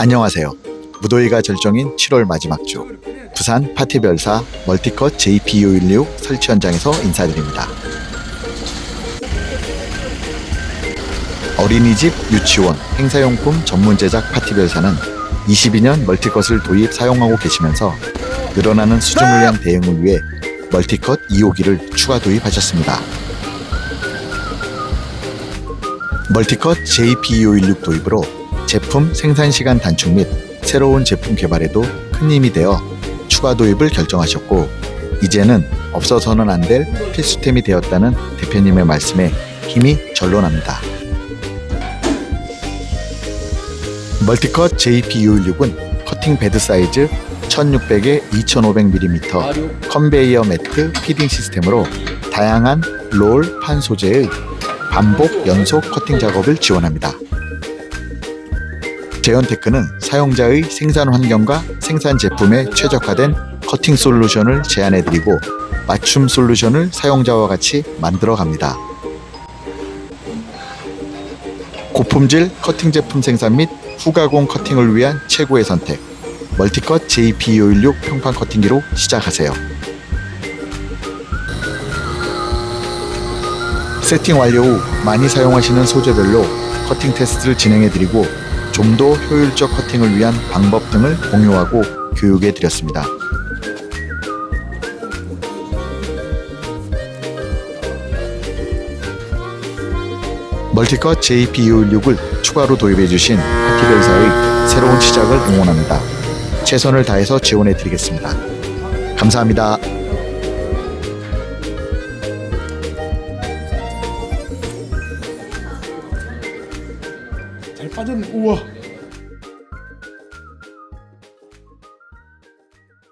안녕하세요. 무더위가 절정인 7월 마지막 주 부산 파티별사 멀티컷 JP216 설치 현장에서 인사드립니다. 어린이집, 유치원, 행사용품 전문 제작 파티별사는 22년 멀티컷을 도입 사용하고 계시면서 늘어나는 수주 물량 대응을 위해 멀티컷 2호기를 추가 도입하셨습니다. 멀티컷 JP216 도입으로 제품 생산 시간 단축 및 새로운 제품 개발에도 큰 힘이 되어 추가 도입을 결정하셨고 이제는 없어서는 안 될 필수템이 되었다는 대표님의 말씀에 힘이 절로 납니다. 멀티컷 JP216은 커팅 베드 사이즈 1600에 2500mm 컨베이어 매트 피딩 시스템으로 다양한 롤, 판 소재의 반복 연속 커팅 작업을 지원합니다. 제언테크는 사용자의 생산 환경과 생산 제품에 최적화된 커팅 솔루션을 제안해드리고 맞춤 솔루션을 사용자와 같이 만들어 갑니다. 고품질 커팅 제품 생산 및 후가공 커팅을 위한 최고의 선택 멀티컷 JP216 평판 커팅기로 시작하세요. 세팅 완료 후 많이 사용하시는 소재별로 커팅 테스트를 진행해드리고 좀 더 효율적 커팅을 위한 방법 등을 공유하고 교육해 드렸습니다. 멀티컷 JP216을 추가로 도입해 주신 파티별사의 새로운 시작을 응원합니다. 최선을 다해서 지원해 드리겠습니다. 감사합니다. 빠졌네. 우와.